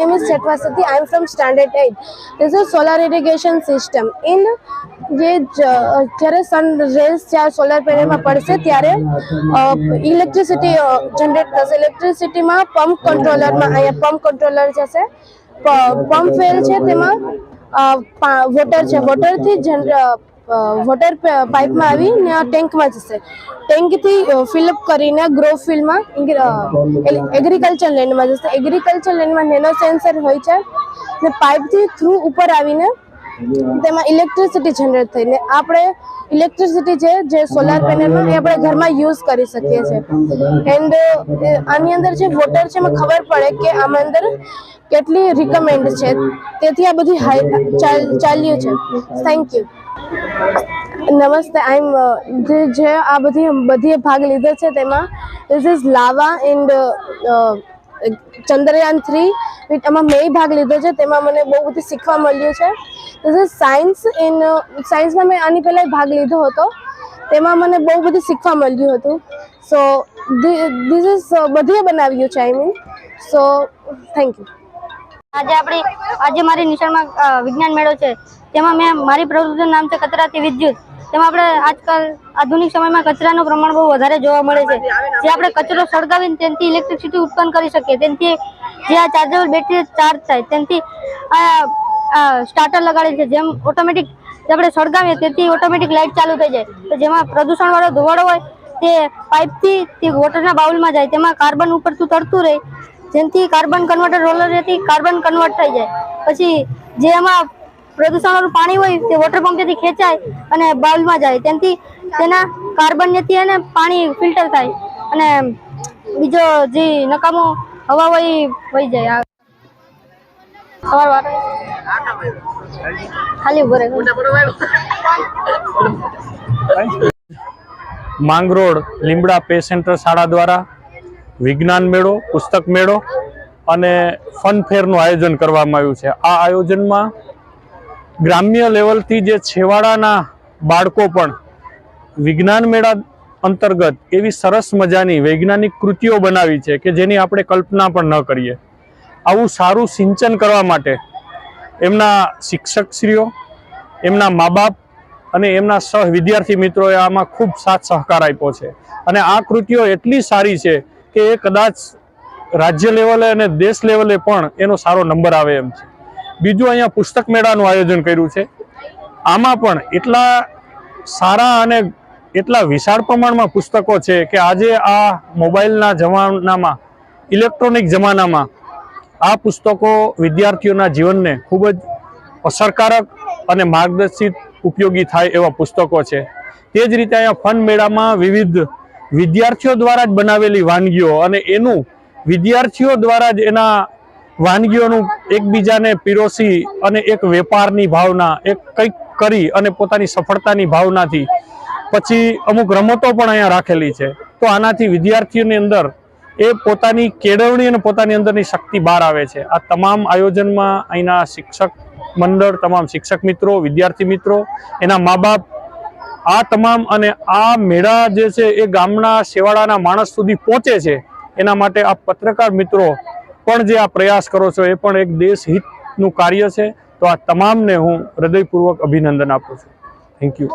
name is Chatvasati. I am from standard 8. This is solar irrigation system. In જે જ્યારે સન rails જ્યારે solar પેનલમાં પડશે ત્યારે ઇલેક્ટ્રિસિટી જનરેટ થશે ઇલેક્ટ્રિસિટીમાં પંપ કંટ્રોલરમાં અહીંયા પંપ કંટ્રોલર જશે પંપ વેલ છે તેમાં વોટર છે વોટરથી જન વોટર પાઇપમાં આવી ને આ ટેન્કમાં જશે. ટેન્કથી ફિલઅપ કરીને ગ્રો ફિલ્ડમાં એગ્રીકલ્ચર લેન્ડમાં જશે. એગ્રીકલ્ચર લેન્ડમાં નેનો સેન્સર હોય છે ને પાઇપથી થ્રુ ઉપર આવીને તેમાં ઇલેક્ટ્રિસિટી જનરેટ થઈને આપણે ઇલેક્ટ્રિસિટી છે, જે સોલાર પેનલમાં એ આપણે ઘરમાં યુઝ કરી શકીએ છીએ. એન્ડ આની અંદર જે વોટર છે એમાં ખબર પડે કે આમાં અંદર કેટલી રિકમેન્ડ છે. તેથી આ બધી ચાલ્યું છે. થેન્ક યુ નમસ્તે આઈ એમ જે આ બધી બધી ભાગ લીધો છે તેમાં this is lava and Chandrayaan three એમાં મેં ભાગ લીધો છે, તેમાં મને બહુ બધું શીખવા મળ્યું છે. ધીસ ઇઝ સાયન્સ ઇન સાયન્સમાં મેં આની પહેલાં ભાગ લીધો હતો. તેમાં મને બહુ બધું શીખવા મળ્યું હતું. સો ધીસ ઇઝ બધીએ બનાવ્યું છે I mean so thank you આજે આપણી, આજે મારી નિશાળમાં વિજ્ઞાન મેળો છે. તેમાં મેં મારી પ્રવૃત્તિનું નામ છે કચરાથી વિદ્યુત. તેમાં આપણે આજકાલ આધુનિક સમયમાં કચરાનું પ્રમાણ બહુ વધારે જોવા મળે છે. જે આપણે કચરો સળગાવીને તેનાથી ઇલેક્ટ્રિસિટી ઉત્પન્ન કરી શકીએ. તેનાથી જે આ ચાર્જેબલ બેટરી ચાર્જ થાય, તેનાથી સ્ટાર્ટર લગાડે છે. જેમ ઓટોમેટિક આપણે સળગાવીએ, તેથી ઓટોમેટિક લાઇટ ચાલુ થઈ જાય. તો જેમાં પ્રદૂષણવાળો ધુવાડો હોય, તે પાઇપથી તે વોટરના બાઉલમાં જાય. તેમાં કાર્બન ઉપરથી તરતું રહે જેનાથી કાર્બન કન્વર્ટર રોલરથી કાર્બન કન્વર્ટ થઈ જાય. પછી જે એમાં પ્રદૂષણવાળું પાણી હોય તે વોટર પંપથી ખેંચાય અને બાઉલમાં જાય. તેનાથી તેના કાર્બનથી અને પાણી ફિલ્ટર થાય અને બીજો જે નકામો હવા હોય એ વહી જાય. ખાલી ઊભો માંગરોળ લીમડા પે સેન્ટર શાળા દ્વારા વિજ્ઞાન મેળો, પુસ્તક મેળો અને ફન ફેરનું આયોજન કરવામાં આવ્યું છે. આ આયોજનમાં ગ્રામ્ય લેવલથી જે છેવાડાના બાળકો પણ વિજ્ઞાન મેળા અંતર્ગત એવી સરસ મજાની વૈજ્ઞાનિક કૃતિઓ બનાવી છે કે જેની આપણે કલ્પના પણ ન કરીએ. આવું સારું સિંચન કરવા માટે એમના શિક્ષકશ્રીઓ, એમના મા બાપ અને એમના સહ વિદ્યાર્થી મિત્રોએ આમાં ખૂબ સાથ સહકાર આપ્યો છે. અને આ કૃતિઓ એટલી સારી છે કે એ કદાચ રાજ્ય લેવલે અને દેશ લેવલે પણ એનો સારો નંબર આવે એમ છે. બીજું અહીંયા પુસ્તક મેળાનું આયોજન કર્યું છે. આમાં પણ એટલા સારા અને એટલા વિશાળ પ્રમાણમાં પુસ્તકો છે કે આજે આ મોબાઈલના જમાનામાં, ઇલેક્ટ્રોનિક જમાનામાં આ પુસ્તકો વિદ્યાર્થીઓના જીવનને ખૂબ જ અસરકારક અને માર્ગદર્શિત ઉપયોગી થાય એવા પુસ્તકો છે. તે જ રીતે અહીંયા ફન મેળામાં વિવિધ વિદ્યાર્થીઓ દ્વારા જ બનાવેલી વાનગીઓ અને એનું વિદ્યાર્થીઓ દ્વારા જ એના વાનગીઓનું એકબીજાને પીરોસી અને એક વેપારની ભાવના, એક કંઈક કરી અને પોતાની સફળતાની ભાવનાથી પછી અમુક રમતો પણ અહીંયા રાખેલી છે. તો આનાથી વિદ્યાર્થીઓની અંદર એ પોતાની કેળવણી અને પોતાની અંદરની શક્તિ બહાર આવે છે. આ તમામ આયોજનમાં અહીંના શિક્ષક મંડળ, તમામ શિક્ષક મિત્રો, વિદ્યાર્થી મિત્રો, એના મા બાપ આ તમામ અને આ મેળા જે છે એ ગામના શેવાળાના માણસ સુધી પહોંચે છે, એના માટે આ પત્રકાર મિત્રો પણ જે આ પ્રયાસ કરો છો એ પણ એક દેશ હિતનું કાર્ય છે. તો આ તમામને હું હૃદયપૂર્વક અભિનંદન આપું છું. Thank you